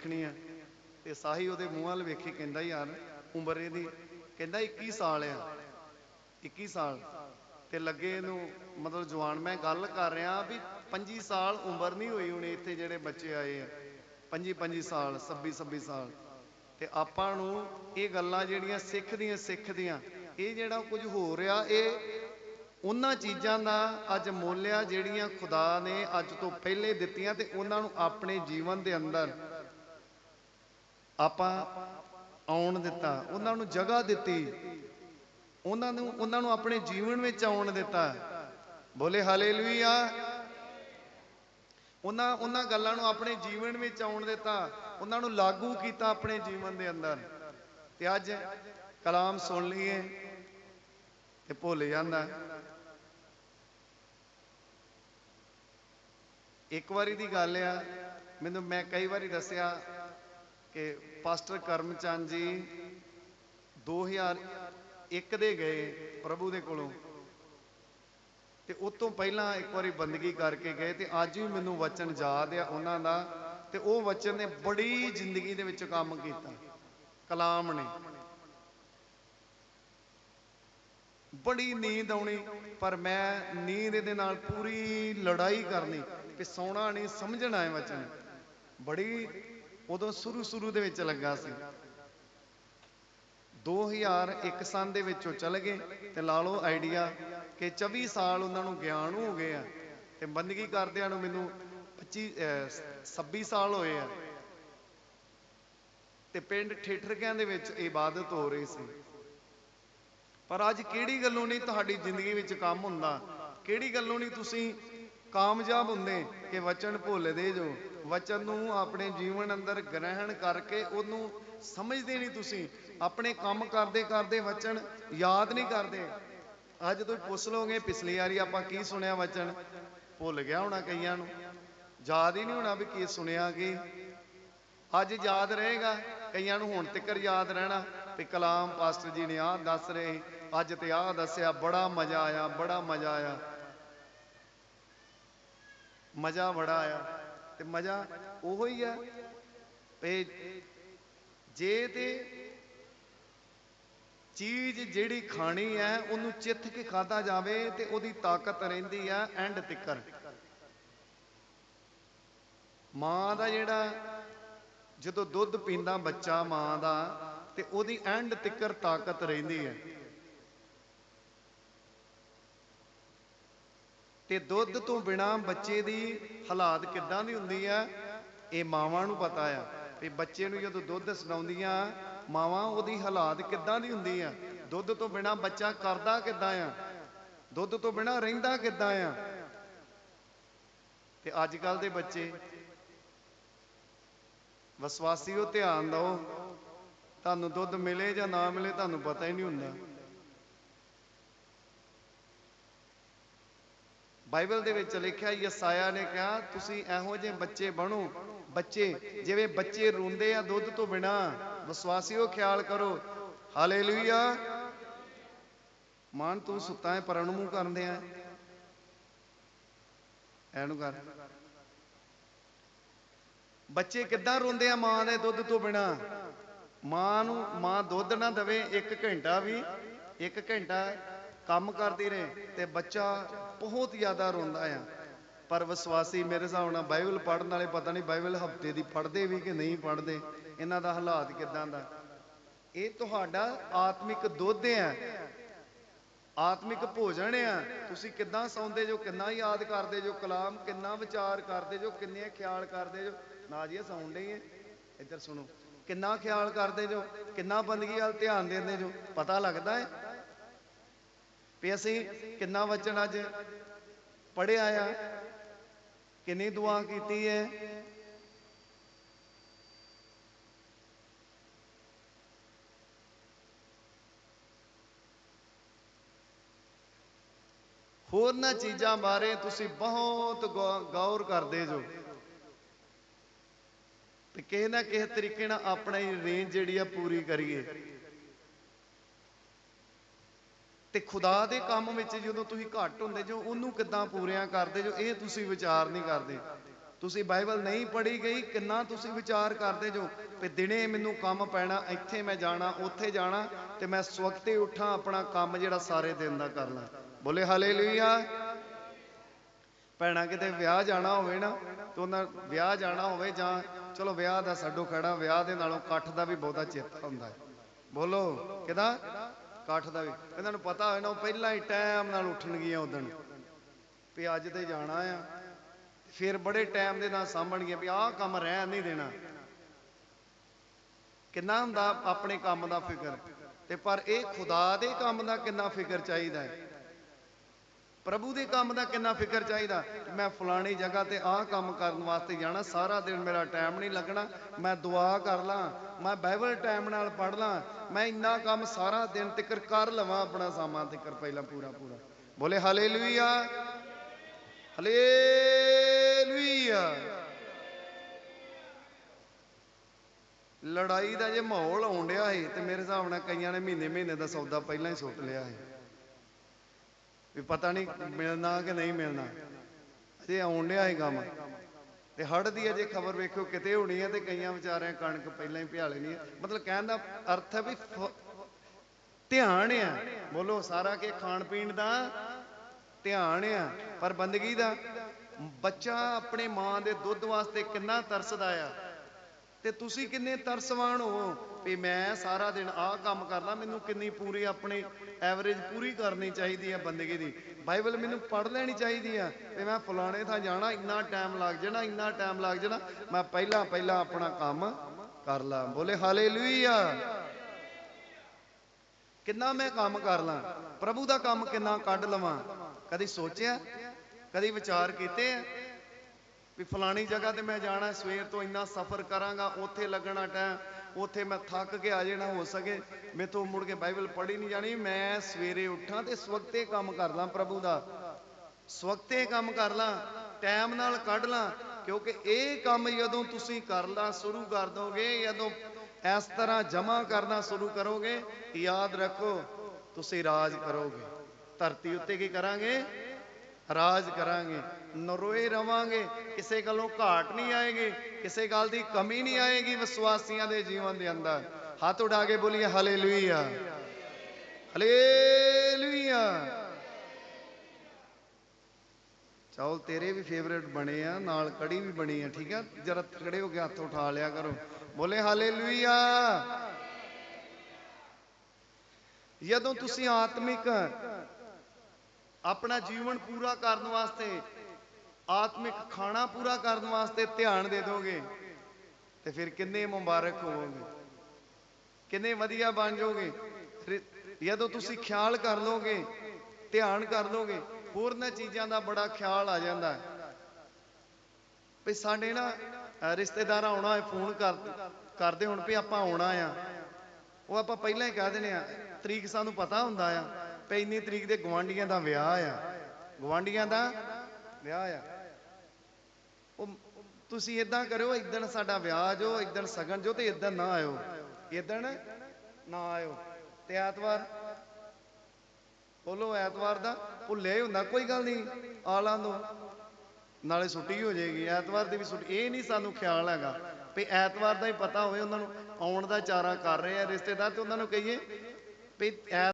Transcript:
ਵੇਖਣੀ ਆ। ਤੇ ਸਾਹੀ ਉਹਦੇ ਮੂੰਹ ਵੱਲ ਵੇਖੀ, ਕਹਿੰਦਾ ਯਾਰ, ਉਮਰ ਇਹਦੀ, ਕਹਿੰਦਾ 21 ਸਾਲ ਆ। 21 ਸਾਲ। ਤੇ ਲੱਗੇ ਇਹਨੂੰ, ਮਤਲਬ ਜਵਾਨ, ਮੈਂ ਗੱਲ ਕਰ ਰਿਹਾ ਵੀ 25 ਸਾਲ ਉਮਰ ਨਹੀਂ ਹੋਈ ਹੁਣ ਇੱਥੇ ਜਿਹੜੇ ਬੱਚੇ ਆਏ ਆ। 25 25 ਸਾਲ 26 26 ਸਾਲ। ਤੇ ਆਪਾਂ ਨੂੰ ਇਹ ਗੱਲਾਂ ਜਿਹੜੀਆਂ ਸਿੱਖ ਦੀਆਂ ਸਿੱਖ ਦੀਆਂ ਇਹ ਜਿਹੜਾ ਕੁਝ ਹੋ ਰਿਹਾ, ਇਹ ਉਹਨਾਂ ਚੀਜ਼ਾਂ ਦਾ ਅੱਜ ਮੁੱਲ ਆ ਜਿਹੜੀਆਂ ਖੁਦਾ ਨੇ ਅੱਜ ਤੋਂ ਪਹਿਲੇ ਦਿੱਤੀਆਂ ਤੇ ਉਹਨਾਂ ਨੂੰ ਆਪਣੇ ਜੀਵਨ ਦੇ ਅੰਦਰ ਆਪਾਂ ਆਉਣ ਦਿੱਤਾ, ਉਹਨਾਂ ਨੂੰ ਜਗ੍ਹਾ ਦਿੱਤੀ, ਉਹਨਾਂ ਨੂੰ ਉਹਨਾਂ ਨੂੰ ਆਪਣੇ ਜੀਵਨ ਵਿੱਚ ਆਉਣ ਦਿੱਤਾ। ਬੋਲੇ ਹਾਲੇਲੂਇਆ। ਉਹਨਾਂ ਉਹਨਾਂ ਗੱਲਾਂ ਨੂੰ ਆਪਣੇ ਜੀਵਨ ਵਿੱਚ ਆਉਣ ਦਿੱਤਾ, ਉਹਨਾਂ ਨੂੰ ਲਾਗੂ ਕੀਤਾ ਆਪਣੇ ਜੀਵਨ ਦੇ ਅੰਦਰ। ਤੇ ਅੱਜ ਕਲਾਮ ਸੁਣ ਲਈਏ ਤੇ ਭੁੱਲ ਜਾਂਦਾ। ਇੱਕ ਵਾਰੀ ਦੀ ਗੱਲ ਆ, ਮੈਨੂੰ ਮੈਂ ਕਈ ਵਾਰੀ ਦੱਸਿਆ ਕਿ ਪਾਸਟਰ ਕਰਮਚੰਦ ਜੀ 2001 ਦੇ ਗਏ ਪ੍ਰਭੂ ਦੇ ਕੋਲੋਂ ਤੇ ਉਸ ਤੋਂ ਪਹਿਲਾਂ ਇੱਕ ਵਾਰੀ ਬੰਦਗੀ ਕਰਕੇ ਗਏ ਤੇ ਅੱਜ ਵੀ ਮੈਨੂੰ ਵਚਨ ਯਾਦ ਆ ਉਹਨਾਂ ਦਾ ਤੇ ਉਹ ਵਚਨ ਨੇ ਬੜੀ ਜ਼ਿੰਦਗੀ ਦੇ ਵਿੱਚ ਕੰਮ ਕੀਤਾ। ਕਲਾਮ ਨੇ। ਬੜੀ ਨੀਂਦ ਆਉਣੀ, ਪਰ ਮੈਂ ਨੀਂਦ ਦੇ ਨਾਲ ਪੂਰੀ ਲੜਾਈ ਕਰਨੀ ਕਿ ਸੌਣਾ ਨਹੀਂ, ਸਮਝਣਾ ਹੈ ਵਚਨ। ਬੜੀ ਉਦੋਂ ਸ਼ੁਰੂ ਸ਼ੁਰੂ ਦੇ ਵਿੱਚ ਲੱਗਾ ਸੀ। 2001 ਸਾਲ ਦੇ ਵਿੱਚੋਂ ਚਲ ਗਏ ਤੇ ਲਾ ਲਓ ਆਈਡੀਆ ਕਿ 24 ਸਾਲ ਉਹਨਾਂ ਨੂੰ ਗਿਆਨ ਹੋ ਗਏ ਆ ਤੇ ਬੰਦਗੀ ਕਰਦਿਆਂ ਨੂੰ ਮੈਨੂੰ 25 ਅਹ, 26 ਸਾਲ ਹੋਏ ਆ। ਤੇ ਪਿੰਡ ਠੇਠਰਕਿਆਂ ਦੇ ਵਿੱਚ ਇਬਾਦਤ ਹੋ ਰਹੀ ਸੀ। ਪਰ ਅੱਜ ਕਿਹੜੀ ਗੱਲੋਂ ਨਹੀਂ ਤੁਹਾਡੀ ਜ਼ਿੰਦਗੀ ਵਿੱਚ ਕੰਮ ਹੁੰਦਾ? ਕਿਹੜੀ ਗੱਲੋਂ ਨਹੀਂ ਤੁਸੀਂ ਕਾਮਯਾਬ ਹੁੰਦੇ? ਕਿ ਵਚਨ ਭੁੱਲਦੇ ਜੋ। ਵਚਨ ਨੂੰ ਆਪਣੇ ਜੀਵਨ ਅੰਦਰ ਗ੍ਰਹਿਣ ਕਰਕੇ ਉਹਨੂੰ ਸਮਝਦੇ ਨਹੀਂ ਤੁਸੀਂ। ਆਪਣੇ ਕੰਮ ਕਰਦੇ ਕਰਦੇ ਵਚਨ ਯਾਦ ਨਹੀਂ ਕਰਦੇ। ਅੱਜ ਤੁਸੀਂ ਪੁੱਛ ਲਓਗੇ ਪਿਛਲੀ ਵਾਰੀ ਆਪਾਂ ਕੀ ਸੁਣਿਆ ਵਚਨ? ਭੁੱਲ ਗਿਆ ਹੋਣਾ ਕਈਆਂ ਨੂੰ। ਯਾਦ ਹੀ ਨਹੀਂ ਹੋਣਾ ਵੀ ਕੀ ਸੁਣਿਆ ਕੀ। ਅੱਜ ਯਾਦ ਰਹੇਗਾ। ਕਈਆਂ ਨੂੰ ਹੁਣ ਤੱਕ ਯਾਦ ਰਹਿਣਾ। ਤੇ ਕਲਾਮ ਪਾਸਟਰ ਜੀ ਨੇ ਆਹ ਦੱਸ ਰਹੇ ਸੀ, ਅੱਜ ਤੇ ਆਹ ਦੱਸਿਆ ਬੜਾ ਮਜ਼ਾ ਆਇਆ ਬੜਾ ਮਜ਼ਾ ਆਇਆ। ਮਜ਼ਾ ਬੜਾ ਆਇਆ ਤੇ ਮਜ਼ਾ ਉਹੋ ਹੀ ਆ। ਤੇ ਜੇ ਤੇ ਚੀਜ਼ ਜਿਹੜੀ ਖਾਣੀ ਹੈ, ਉਹਨੂੰ ਚਿੱਥ ਕੇ ਖਾਦਾ ਜਾਵੇ ਤੇ ਉਹਦੀ ਤਾਕਤ ਰਹਿੰਦੀ ਆ ਐਂਡ ਤਿੱਕਰ। ਮਾਂ ਦਾ ਜਿਹੜਾ ਜਦੋਂ ਦੁੱਧ ਪੀਂਦਾ ਬੱਚਾ ਮਾਂ ਦਾ ਤੇ ਉਹਦੀ ਐਂਡ ਤਿੱਕਰ ਤਾਕਤ ਰਹਿੰਦੀ ਹੈ। ਤੇ ਦੁੱਧ ਤੋਂ ਬਿਨਾ ਬੱਚੇ ਦੀ ਹਾਲਾਤ ਕਿੱਦਾਂ ਦੀ ਹੁੰਦੀ ਆ, ਇਹ ਮਾਵਾਂ ਨੂੰ ਪਤਾ ਆ। ਵੀ ਬੱਚੇ ਨੂੰ ਜਦੋਂ ਦੁੱਧ ਸੁਣਾਉਂਦੀਆਂ, ਮਾਵਾਂ ਉਹਦੀ ਹਾਲਾਤ ਕਿੱਦਾਂ ਦੀ ਹੁੰਦੀ ਆ? ਦੁੱਧ ਤੋਂ ਬਿਨਾ ਬੱਚਾ ਕਰਦਾ ਕਿੱਦਾਂ ਆ? ਦੁੱਧ ਤੋਂ ਬਿਨਾ ਰਹਿੰਦਾ ਕਿੱਦਾਂ ਆ? ਤੇ ਅੱਜ ਕੱਲ ਦੇ ਬੱਚੇ, ਵਿਸ਼ਵਾਸੀਓ ਧਿਆਨ ਦਿਓ, ਤੁਹਾਨੂੰ ਦੁੱਧ ਮਿਲੇ ਜਾਂ ਨਾ ਮਿਲੇ ਤੁਹਾਨੂੰ ਪਤਾ ਹੀ ਨਹੀਂ ਹੁੰਦਾ। ਬਾਈਬਲ ਦੇ ਵਿੱਚ ਲਿਖਿਆ ਯਸਾਇਆ ਨੇ ਕਿਹਾ, ਤੁਸੀਂ ਇਹੋ ਜਿਹੇ ਬੱਚੇ ਬਣੋ। ਬੱਚੇ, ਜਿਵੇਂ ਬੱਚੇ ਰੋਂਦੇ ਆ ਦੁੱਧ ਤੋਂ ਬਿਨਾ। ਵਿਸ਼ਵਾਸੀਓ, ਖਿਆਲ ਕਰੋ। ਹਾਲੇਲੂਇਆ। ਮਾਨ, ਤੂੰ ਸੁੱਤਾ ਹੈ ਪਰਾਂ ਨੂੰ ਕਰਦੇ ਆ। ਐਨੂੰ ਕਰ। ਬੱਚੇ ਕਿੱਦਾਂ ਰੋਂਦੇ ਆ ਮਾਂ ਦੇ ਦੁੱਧ ਤੋਂ ਬਿਨਾ? ਮਾਂ ਨੂੰ, ਮਾਂ ਦੁੱਧ ਨਾ ਦਵੇ 1 ਘੰਟਾ ਵੀ 1 ਘੰਟਾ ਕੰਮ ਕਰਦੀ ਰਹੇ ਤੇ ਬੱਚਾ ਬਹੁਤ ਜ਼ਿਆਦਾ ਰੋਂਦਾ ਆ। ਪਰ ਵਿਸ਼ਵਾਸੀ ਮੇਰੇ ਹਿਸਾਬ ਨਾਲ ਬਾਈਬਲ ਪੜ੍ਹਨ ਵਾਲੇ ਪਤਾ ਨਹੀਂ ਬਾਈਬਲ ਹਫ਼ਤੇ ਦੀ ਪੜ੍ਹਦੇ ਵੀ ਕਿ ਨਹੀਂ ਪੜ੍ਹਦੇ, ਇਹਨਾਂ ਦਾ ਹਾਲਾਤ ਕਿਦਾਂ ਦਾ। ਇਹ ਤੁਹਾਡਾ ਆਤਮਿਕ ਦੁੱਧ ਆ, ਆਤਮਿਕ ਭੋਜਨ ਆ। ਤੁਸੀਂ ਕਿੱਦਾਂ ਸੌਂਦੇ ਜੋ, ਕਿੰਨਾ ਯਾਦ ਕਰਦੇ ਜੋ, ਕਲਾਮ ਕਿੰਨਾ ਵਿਚਾਰ ਕਰਦੇ ਜੋ, ਕਿੰਨੇ ਖਿਆਲ ਕਰਦੇ ਜੋ। ਨਾ ਜੀ, ਇਹ ਸੌਣ ਡਈ ਹੈ ਇੱਧਰ ਸੁਣੋ। ਕਿੰਨਾ ਖਿਆਲ ਕਰਦੇ ਜੋ, ਕਿੰਨਾ ਬੰਦਗੀ ਵੱਲ ਧਿਆਨ ਦਿੰਦੇ ਜੋ, ਪਤਾ ਲੱਗਦਾ ਹੈ? ਵੀ ਅਸੀਂ ਕਿੰਨਾ ਵਚਨ ਅੱਜ ਪੜਿਆ ਆ, ਕਿੰਨੀ ਦੁਆ ਕੀਤੀ ਹੈ ਹੋਰਨਾਂ ਚੀਜ਼ਾਂ ਬਾਰੇ ਤੁਸੀਂ ਬਹੁਤ ਗੌ- ਗੌਰ ਕਰਦੇ ਜੋ। ਤੇ ਕਿਸੇ ਨਾ ਕਿਸੇ ਤਰੀਕੇ ਨਾਲ ਆਪਣੀ ਰੇਂਜ ਜਿਹੜੀ ਆ ਪੂਰੀ ਕਰੀਏ। ਤੇ ਖੁਦਾ ਦੇ ਕੰਮ ਵਿੱਚ ਜਦੋਂ ਤੁਸੀਂ ਘੱਟ ਹੁੰਦੇ ਜੋ, ਉਹਨੂੰ ਕਿੱਦਾਂ ਪੂਰਿਆਂ ਕਰਦੇ ਜੋ, ਇਹ ਤੁਸੀਂ ਵਿਚਾਰ ਨਹੀਂ ਕਰਦੇ। ਤੁਸੀਂ ਬਾਈਬਲ ਨਹੀਂ ਪੜ੍ਹੀ ਗਈ, ਕਿੰਨਾ ਤੁਸੀਂ ਵਿਚਾਰ ਕਰਦੇ ਜੋ, ਵੀ ਦਿਨੇ ਮੈਨੂੰ ਕੰਮ ਪੈਣਾ, ਇੱਥੇ ਮੈਂ ਜਾਣਾ, ਉੱਥੇ ਜਾਣਾ, ਤੇ ਮੈਂ ਸਵਖਤੇ ਉੱਠਾਂ, ਆਪਣਾ ਕੰਮ ਜਿਹੜਾ ਸਾਰੇ ਦਿਨ ਦਾ ਕਰ ਲਾਂ। ਬੋਲੇ ਹਾਲੇਲੂਇਆ। ਭੈਣਾ, ਕਿਤੇ ਵਿਆਹ ਜਾਣਾ ਹੋਵੇ ਨਾ, ਤੇ ਉਹਨਾਂ ਵਿਆਹ ਜਾਣਾ ਹੋਵੇ ਜਾਂ, ਚਲੋ ਵਿਆਹ ਦਾ ਛੱਡੋ ਖੜਾ, ਵਿਆਹ ਦੇ ਨਾਲੋਂ ਇਕੱਠ ਦਾ ਵੀ ਬਹੁਤਾ ਚੇਤਾ ਹੁੰਦਾ। ਹੈ ਬੋਲੋ, ਕਿਦਾ? ਇਕੱਠ ਦਾ ਵੀ। ਇਹਨਾਂ ਨੂੰ ਪਤਾ ਹੋਇਆ ਨਾ ਉਹ ਪਹਿਲਾਂ ਹੀ ਟਾਈਮ ਨਾਲ ਉੱਠਣਗੀਆਂ ਉਦਣ ਵੀ ਅੱਜ ਤੇ ਜਾਣਾ ਆ। ਫਿਰ ਬੜੇ ਟਾਈਮ ਦੇ ਨਾਲ ਸਾਂਭਣਗੀਆਂ ਵੀ ਆਹ ਕੰਮ ਰਹਿਣ ਨਹੀਂ ਦੇਣਾ। ਕਿੰਨਾ ਹੁੰਦਾ ਆਪਣੇ ਕੰਮ ਦਾ ਫਿਕਰ। ਤੇ ਪਰ ਇਹ ਖੁਦਾ ਦੇ ਕੰਮ ਦਾ ਕਿੰਨਾ ਫਿਕਰ ਚਾਹੀਦਾ ਹੈ। ਪ੍ਰਭੂ ਦੇ ਕੰਮ ਦਾ ਕਿੰਨਾ ਫਿਕਰ ਚਾਹੀਦਾ? ਮੈਂ ਫਲਾਣੀ ਜਗ੍ਹਾ ਤੇ ਆਹ ਕੰਮ ਕਰਨ ਵਾਸਤੇ ਜਾਣਾ, ਸਾਰਾ ਦਿਨ ਮੇਰਾ ਟਾਈਮ ਨਹੀਂ ਲੱਗਣਾ। ਮੈਂ ਦੁਆ ਕਰ ਲਾਂ, ਮੈਂ ਬਾਈਬਲ ਟਾਈਮ ਨਾਲ ਪੜ੍ਹ ਲਾਂ। ਮੈਂ ਇੰਨਾ ਕੰਮ ਸਾਰਾ ਦਿਨ ਤੱਕ ਕਰ ਲਵਾਂ ਆਪਣਾ ਸਾਮਾਨ ਤੱਕ ਪਹਿਲਾਂ ਪੂਰਾ ਪੂਰਾ। ਬੋਲੇ ਹਾਲੇਲੂਇਆ ਹਾਲੇਲੂਇਆ ਲੜਾਈ ਦਾ ਜੇ ਮਾਹੌਲ ਆਉਣ ਡਿਆ ਸੀ ਤੇ ਮੇਰੇ ਹਿਸਾਬ ਨਾਲ ਕਈਆਂ ਨੇ ਮਹੀਨੇ ਮਹੀਨੇ ਦਾ ਸੌਦਾ ਪਹਿਲਾਂ ਹੀ ਸੁੱਟ ਲਿਆ ਸੀ। ਵੀ ਪਤਾ ਨਹੀਂ ਮਿਲਣਾ ਕਿ ਨਹੀਂ ਮਿਲਣਾ। ਅਜੇ ਆਉਣ ਡਿਆ ਹੈ ਕੰਮ। ਤੇ ਹੜ ਦੀ ਅਜੇ ਖਬਰ ਵੇਖੋ ਕਿਤੇ ਹੋਣੀ ਹੈ ਤੇ ਕਈਆਂ ਵਿਚਾਰਿਆਂ ਕਣਕ ਪਹਿਲਾਂ ਹੀ ਭਿਆ ਲੈਣੀ ਹੈ ਮਤਲਬ ਕਹਿਣ ਦਾ ਅਰਥ ਹੈ ਵੀ ਧਿਆਨ ਆ। ਬੋਲੋ, ਸਾਰਾ ਕੇ ਖਾਣ ਪੀਣ ਦਾ ਧਿਆਨ ਆ ਪਰ ਬੰਦਗੀ ਦਾ। ਬੱਚਾ ਆਪਣੇ ਮਾਂ ਦੇ ਦੁੱਧ ਵਾਸਤੇ ਕਿੰਨਾ ਤਰਸਦਾ ਆ। ਤੇ ਤੁਸੀਂ ਕਿੰਨੇ ਤਰਸਵਾਨ ਹੋ ਵੀ ਮੈਂ ਸਾਰਾ ਦਿਨ ਆਹ ਕੰਮ ਕਰਦਾ, ਮੈਨੂੰ ਕਿੰਨੀ ਪੂਰੀ ਆਪਣੀ ਐਵਰੇਜ ਪੂਰੀ ਕਰਨੀ ਚਾਹੀਦੀ ਹੈ ਬੰਦਗੀ ਦੀ। ਬਾਈਬਲ ਮੈਨੂੰ ਪੜ੍ਹ ਲੈਣੀ ਚਾਹੀਦੀ ਆ ਵੀ ਮੈਂ ਫਲਾਣੇ ਥਾਂ ਜਾਣਾ, ਇੰਨਾ ਟਾਈਮ ਲੱਗ ਜਾਣਾ, ਇੰਨਾ ਟਾਈਮ ਲੱਗ ਜਾਣਾ, ਮੈਂ ਪਹਿਲਾਂ ਪਹਿਲਾਂ ਆਪਣਾ ਕੰਮ ਕਰ ਲਾਂ। ਬੋਲੇ ਹਾਲੇਲੂਇਆ ਕਿੰਨਾ ਮੈਂ ਕੰਮ ਕਰ ਲਾਂ, ਪ੍ਰਭੂ ਦਾ ਕੰਮ ਕਿੰਨਾ ਕੱਢ ਲਵਾਂ। ਕਦੀ ਸੋਚਿਆ, ਕਦੀ ਵਿਚਾਰ ਕੀਤੇ ਆ ਵੀ ਫਲਾਣੀ ਜਗ੍ਹਾ ਤੇ ਮੈਂ ਜਾਣਾ, ਸਵੇਰ ਤੋਂ ਇੰਨਾ ਸਫ਼ਰ ਕਰਾਂਗਾ, ਉੱਥੇ ਲੱਗਣਾ ਟਾਈਮ, ਉੱਥੇ ਮੈਂ ਥੱਕ ਕੇ ਆ ਜਾਣਾ, ਹੋ ਸਕੇ। ਮੇਥੋਂ ਮੁੜ ਕੇ ਬਾਈਬਲ ਪੜ੍ਹੀ ਨਹੀਂ ਜਾਣੀ, ਮੈਂ ਸਵੇਰੇ ਉੱਠਾਂ ਤੇ ਸਵਕਤੇ ਕੰਮ ਕਰ ਲਾਂ ਪ੍ਰਭੂ ਦਾ। ਸਵਕਤੇ ਕੰਮ ਕਰ ਲਾਂ, ਟਾਈਮ ਨਾਲ ਕੱਢ ਲਾਂ, ਕਿਉਂਕਿ ਇਹ ਕੰਮ ਜਦੋਂ ਤੁਸੀਂ ਕਰਨਾ ਸ਼ੁਰੂ ਕਰ ਦੋਗੇ, ਜਦੋਂ ਇਸ ਤਰ੍ਹਾਂ ਜਮਾ ਕਰਨਾ ਸ਼ੁਰੂ ਕਰੋਗੇ, ਯਾਦ ਰੱਖੋ, ਤੁਸੀਂ ਰਾਜ ਕਰੋਗੇ। ਧਰਤੀ ਉੱਤੇ ਕੀ ਕਰਾਂਗੇ? ਰਾਜ ਕਰਾਂਗੇ, ਨਰੋਏ ਰਵਾਂਗੇ, ਕਿਸੇ ਗੱਲੋਂ ਘਾਟ ਨਹੀਂ ਆਏਗੀ, ਕਿਸੇ ਗੱਲ ਦੀ ਕਮੀ ਨਹੀਂ ਆਏਗੀ ਵਿਸ਼ਵਾਸੀਆਂ ਦੇ ਜੀਵਨ ਦੇ ਅੰਦਰ। ਹੱਥ ਉਡਾ ਕੇ ਬੋਲੀਏ ਹਾਲੇਲੂਇਆ ਹਾਲੇਲੂਇਆ ਚੌਲ ਤੇਰੇ ਵੀ ਫੇਵਰੇਟ ਬਣੇ ਆ, ਨਾਲ ਕੜੀ ਵੀ ਬਣੀ ਆ, ਠੀਕ ਆ? ਜਰਾ ਤਕੜੇ ਹੋ ਕੇ ਹੱਥ ਉਠਾ ਲਿਆ ਕਰੋ। ਬੋਲੇ ਹਾਲੇਲੂਇਆ ਜਦੋਂ ਤੁਸੀਂ ਆਤਮਿਕ ਆਪਣਾ ਜੀਵਨ ਪੂਰਾ ਕਰਨ ਵਾਸਤੇ, ਆਤਮਿਕ ਖਾਣਾ ਪੂਰਾ ਕਰਨ ਵਾਸਤੇ ਧਿਆਨ ਦੇ ਦੋਗੇ, ਤੇ ਫਿਰ ਕਿੰਨੇ ਮੁਬਾਰਕ ਹੋਵੋਗੇ? ਕਿੰਨੇ ਵਧੀਆ ਬਣ ਜਾਓਗੇ? ਜਦੋਂ ਤੁਸੀਂ ਖਿਆਲ ਕਰ ਲੋਗੇ, ਧਿਆਨ ਕਰ ਲੋਗੇ ਹੋਰਨਾਂ ਚੀਜ਼ਾਂ ਦਾ ਬੜਾ ਖਿਆਲ ਆ ਜਾਂਦਾ। ਹੈ ਵੀ ਸਾਡੇ ਨਾ ਰਿਸ਼ਤੇਦਾਰ ਆਉਣਾ ਹੈ, ਫੋਨ ਕਰ, ਕਰਦੇ ਹੁਣ ਵੀ ਆਪਾਂ ਆਉਣਾ ਆ। ਉਹ ਆਪਾਂ ਪਹਿਲਾਂ ਹੀ ਕਹਿ ਦਿੰਦੇ ਆ, ਤਰੀਕ ਸਾਨੂੰ ਪਤਾ ਹੁੰਦਾ ਆ। ਵੀ ਇੰਨੀ ਤਰੀਕ ਦੇ ਗਵਾਂਡੀਆਂ ਦਾ ਵਿਆਹ ਆ। ਗਵਾਂਡੀਆਂ ਦਾ ਵਿਆਹ ਆ। ਉਹ ਤੁਸੀਂ ਇਦਾਂ ਕਰਿਓ, ਇਦਣ ਸਾਡਾ ਵਿਆਹ ਜੋ ਇਦਣ ਸਗਨ ਜੋ ਤੇ ਇਦਣ ਨਾ ਆਇਓ। ਇਦਣ ਨਾ ਆਇਓ। ਤੇ ਐਤਵਾਰ, ਬੋਲੋ ਐਤਵਾਰ ਦਾ ਭੁੱਲਿਆ ਹੀ ਹੁੰਦਾ, ਕੋਈ ਗੱਲ ਨਹੀਂ ਆ ਲਾਂ ਦੋ ਨਾਲੇ ਛੁੱਟੀ ਹੋ ਜਾਏਗੀ, ਐਤਵਾਰ ਦੀ ਵੀ ਛੁੱਟੀ। ਇਹ ਨਹੀਂ ਸਾਨੂੰ ਖਿਆਲ ਹੈਗਾ ਵੀ ਐਤਵਾਰ ਦਾ ਹੀ ਪਤਾ ਹੋਵੇ, ਉਹਨਾਂ ਨੂੰ ਆਉਣ ਦਾ ਚਾਰਾ ਕਰ ਰਹੇ ਆ ਰਿਸ਼ਤੇਦਾਰ ਤੇ ਉਹਨਾਂ ਨੂੰ ਕਹੀਏ ਵੀ ਐ